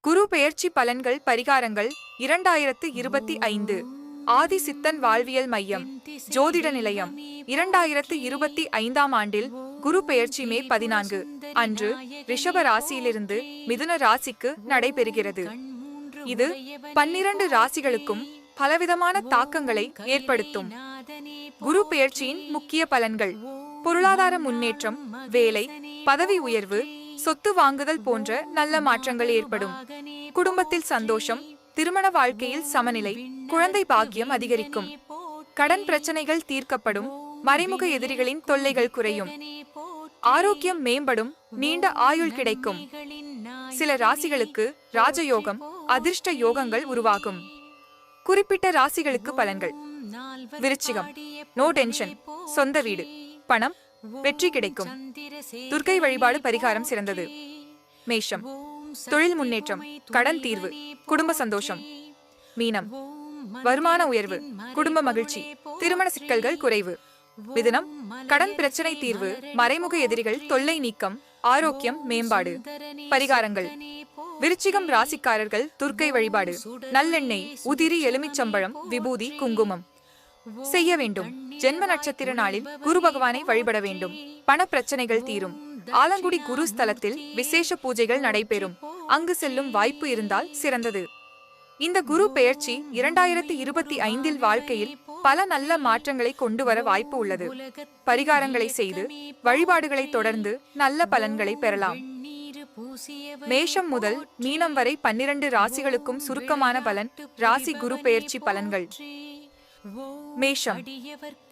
குரு பெயர்ச்சி பலன்கள் பரிகாரங்கள் இரண்டாயிரத்து இருபத்தி ஐந்து. ஆதி சித்தன் வாழ்வியல் மையம் ஜோதிட நிலையம். இரண்டாயிரத்து இருபத்தி ஐந்தாம் ஆண்டில் குரு பெயர்ச்சி மே பதினான்கு அன்று ரிஷப ராசியிலிருந்து மிதுன ராசிக்கு நடைபெறுகிறது. இது பன்னிரண்டு ராசிகளுக்கும் பலவிதமான தாக்கங்களை ஏற்படுத்தும். குரு பெயர்ச்சியின் முக்கிய பலன்கள் பொருளாதார முன்னேற்றம் வேலை பதவி உயர்வு சொத்து வாங்குதல் போன்ற நல்ல மாற்றங்கள் ஏற்படும். குடும்பத்தில் சந்தோஷம் திருமண வாழ்க்கையில் சமநிலை குழந்தை பாக்கியம் அதிகரிக்கும். கடன் பிரச்சனைகள் தீர்க்கப்படும் மறைமுக எதிரிகளின் தொல்லைகள் குறையும். ஆரோக்கியம் மேம்படும் நீண்ட ஆயுள் கிடைக்கும். சில ராசிகளுக்கு ராஜயோகம் அதிர்ஷ்ட யோகங்கள் உருவாகும். குறிப்பிட்ட ராசிகளுக்கு பலன்கள். விருச்சிகம். நோ டென்ஷன் சொந்த வீடு. பணம். வெற்றி கிடைக்கும். துர்க்கை வழிபாடு பரிகாரம் சிறந்தது. மேஷம். தொழில் முன்னேற்றம். கடன் தீர்வு. குடும்ப சந்தோஷம். மீனம். வருமான உயர்வு. குடும்ப மகிழ்ச்சி. திருமண சிக்கல்கள் குறைவு. மிதுனம். கடன் பிரச்சனை தீர்வு. மறைமுக எதிரிகள் தொல்லை நீக்கம். ஆரோக்கியம் மேம்பாடு. பரிகாரங்கள். விருச்சிகம் ராசிக்காரர்கள் துர்க்கை வழிபாடு. நல்லெண்ணெய் உதிரி எலுமிச்சம்பழம் விபூதி குங்குமம். செய்ய வேண்டும். ஜென்ம நட்சத்திர நாளில் குரு பகவானை வழிபட வேண்டும். பண பிரச்சனைகள் தீரும். ஆலங்குடி குரு ஸ்தலத்தில் விசேஷ பூஜைகள் நடைபெறும். அங்கு செல்லும் வாய்ப்பு இருந்தால் சிறந்தது. இந்த குரு பெயர்ச்சி இரண்டாயிரத்தி இருபத்தி ஐந்தில் வாழ்க்கையில் பல நல்ல மாற்றங்களை கொண்டு வர வாய்ப்பு உள்ளது. பரிகாரங்களை செய்து வழிபாடுகளை தொடர்ந்து நல்ல பலன்களை பெறலாம். மேஷம் முதல் மீனம் வரை பன்னிரண்டு ராசிகளுக்கும் சுருக்கமான பலன் ராசி குரு பெயர்ச்சி பலன்கள். மேஷம்.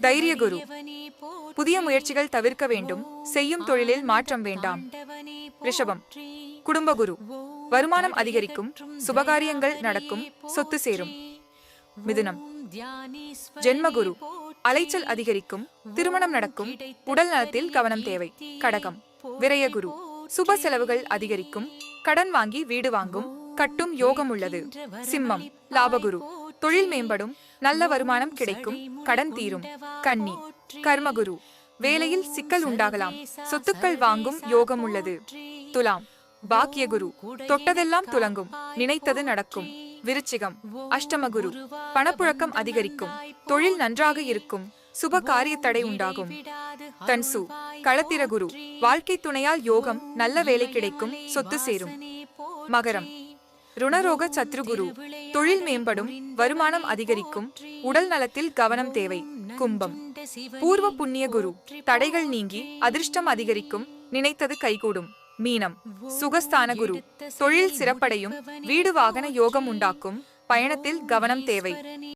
தைரிய குரு புதிய முயற்சிகள் தவிர்க்க வேண்டும். செய்யும் தொழிலில் மாற்றம் வேண்டாம். ரிஷபம். குடும்ப குரு வருமானம் அதிகரிக்கும். சுபகாரியங்கள் நடக்கும். சொத்து சேரும். மிதுனம். ஜென்மகுரு. அலைச்சல் அதிகரிக்கும். திருமணம் நடக்கும். உடல் நலத்தில் கவனம் தேவை. கடகம். விரயகுரு. சுப செலவுகள் அதிகரிக்கும். கடன் வாங்கி வீடு வாங்கும். கட்டும் யோகம் உள்ளது. சிம்மம். லாபகுரு. தொழில் மேம்படும் நல்ல வருமானம் கிடைக்கும் கடன் தீரும் கன்னி கர்மகுரு வேலையில் சிக்கல் உண்டாகலாம் சொத்துக்கள் வாங்கும் யோகம் உள்ளது. துலாம் பாக்கியகுரு தொட்டதெல்லாம் துலங்கும் நினைத்தது நடக்கும். விருச்சிகம் அஷ்டமகுரு பணப்புழக்கம் அதிகரிக்கும் தொழில் நன்றாக இருக்கும் சுப காரிய தடை உண்டாகும். தன்சு களத்திர குரு வாழ்க்கை துணையால் யோகம் நல்ல வேலை கிடைக்கும் சொத்து சேரும். மகரம் ருணரோக சத்ருகுரு தொழில் மேம்படும் வருமானம் அதிகரிக்கும் உடல் நலத்தில் கவனம் தேவை. கும்பம். பூர்வ புண்ணிய குரு. தடைகள் நீங்கி அதிர்ஷ்டம் அதிகரிக்கும் நினைத்தது கைகூடும். மீனம். சுகஸ்தான குரு. தொழில் சிறப்படையும் வீடு வாகன யோகம் உண்டாக்கும் பயணத்தில் கவனம் தேவை.